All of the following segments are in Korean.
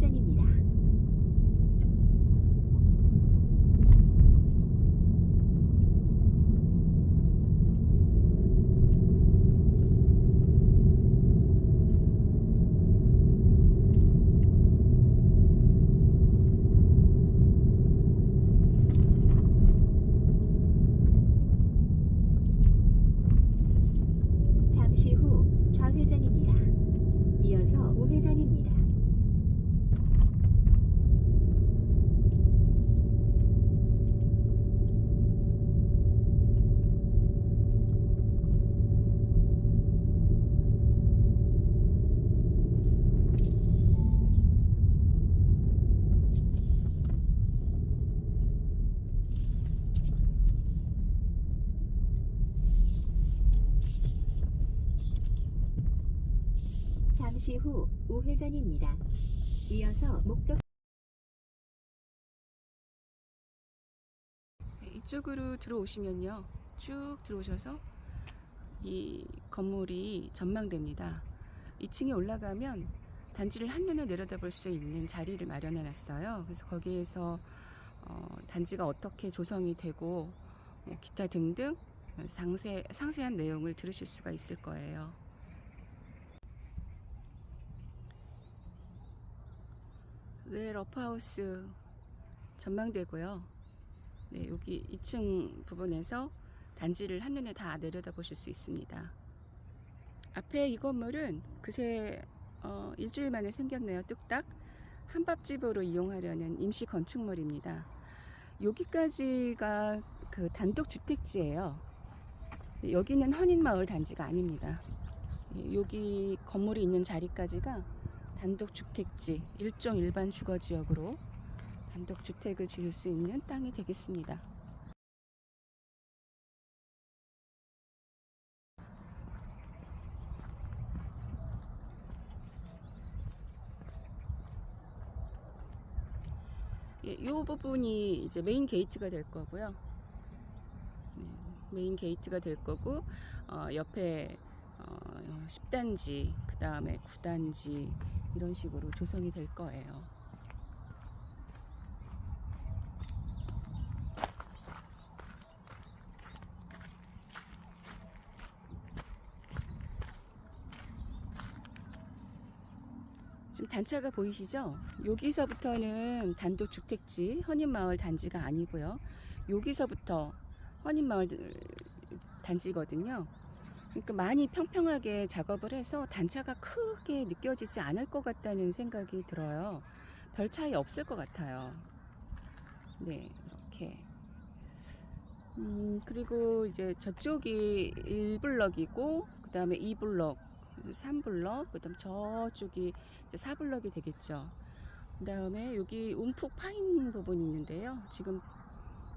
좌회전입니다. 방면입니다. 이어서 목적 네, 이쪽으로 들어오시면요. 쭉 들어오셔서 이 건물이 전망됩니다. 2층에 올라가면 단지를 한눈에 내려다볼 수 있는 자리를 마련해 놨어요. 그래서 거기에서 어, 단지가 어떻게 조성이 되고 뭐 기타 등등 상세, 상세한 내용을 들으실 수가 있을 거예요. 네, 러프하우스 전망되고요. 네, 여기 2층 부분에서 단지를 한눈에 다 내려다 보실 수 있습니다. 앞에 이 건물은 그새 어, 일주일 만에 생겼네요. 뚝딱 한밥집으로 이용하려는 임시 건축물입니다. 여기까지가 그 단독 주택지예요. 네, 여기는 헌인마을 단지가 아닙니다. 예, 여기 건물이 있는 자리까지가 단독 주택지, 일종 일반 주거 지역으로 단독 주택을 지을 수 있는 땅이 되겠습니다. 예, 이 부분이 이제 메인 게이트가 될 거고요. 네, 메인 게이트가 될 거고 어, 옆에 어, 10단지, 그 다음에 9단지 이런 식으로 조성이 될 거예요. 지금 단차가 보이시죠? 여기서부터는 단독 주택지 헌인마을 단지가 아니고요. 여기서부터 헌인마을 단지거든요. 그러니까 많이 평평하게 작업을 해서 단차가 크게 느껴지지 않을 것 같다는 생각이 들어요. 별 차이 없을 것 같아요. 네, 이렇게. 음, 그리고 이제 저쪽이 1블럭이고, 그 다음에 2블럭, 3블럭, 그 다음 저쪽이 이제 4블럭이 되겠죠. 그 다음에 여기 움푹 파인 부분이 있는데요. 지금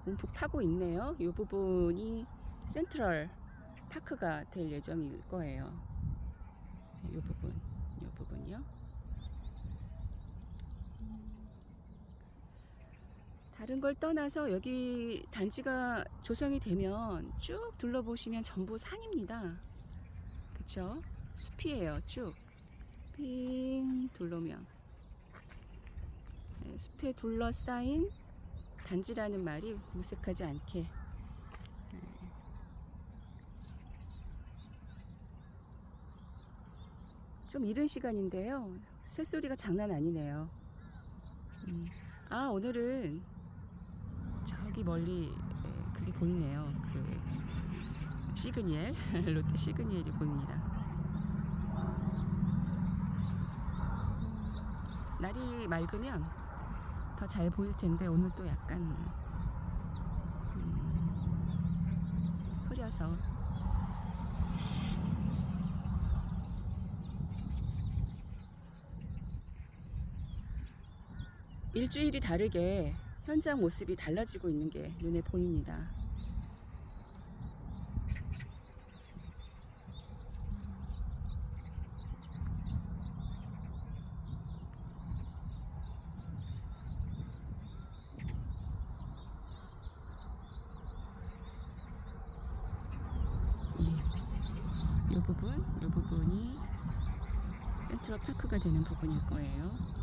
움푹 파고 있네요. 이 부분이 센트럴 파크가 될 예정일 거예요. 이 부분, 이 부분이요. 다른 걸 떠나서 여기 단지가 조성이 되면 쭉 둘러보시면 전부 산입니다. 그쵸? 숲이에요, 쭉. 빙 둘러면. 네, 숲에 둘러싸인 단지라는 말이 무색하지 않게 좀 이른 시간인데요. 새소리가 장난 아니네요. 음. 아, 오늘은 저기 멀리 예, 그게 보이네요. 그 시그니엘, 롯데 시그니엘이 보입니다. 날이 맑으면 더 잘 보일 텐데 오늘 또 약간 음, 흐려서 일주일이 다르게 현장 모습이 달라지고 있는 게 눈에 보입니다. 이 부분, 이 부분이 센트럴 파크가 되는 부분일 거예요.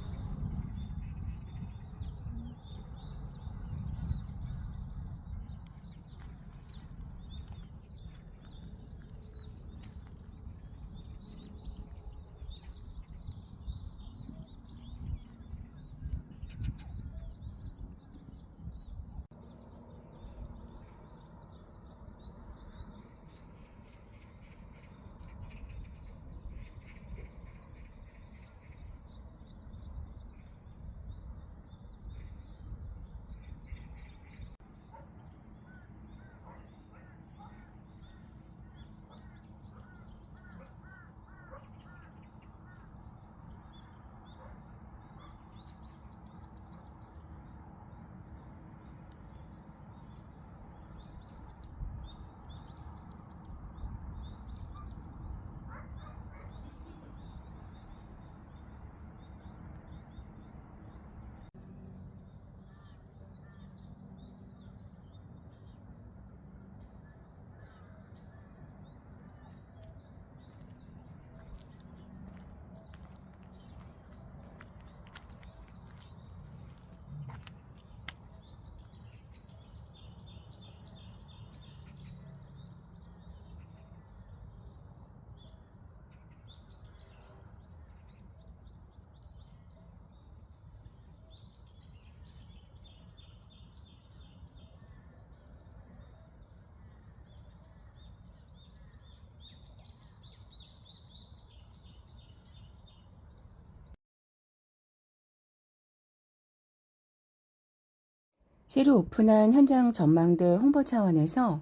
새로 오픈한 현장 전망대 홍보 차원에서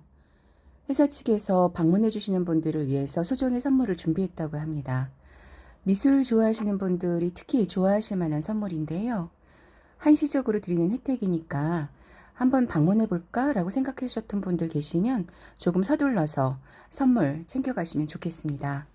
회사 측에서 방문해 주시는 분들을 위해서 소정의 선물을 준비했다고 합니다. 미술 좋아하시는 분들이 특히 좋아하실 만한 선물인데요. 한시적으로 드리는 혜택이니까 한번 방문해 볼까 라고 생각하셨던 분들 계시면 조금 서둘러서 선물 챙겨가시면 좋겠습니다.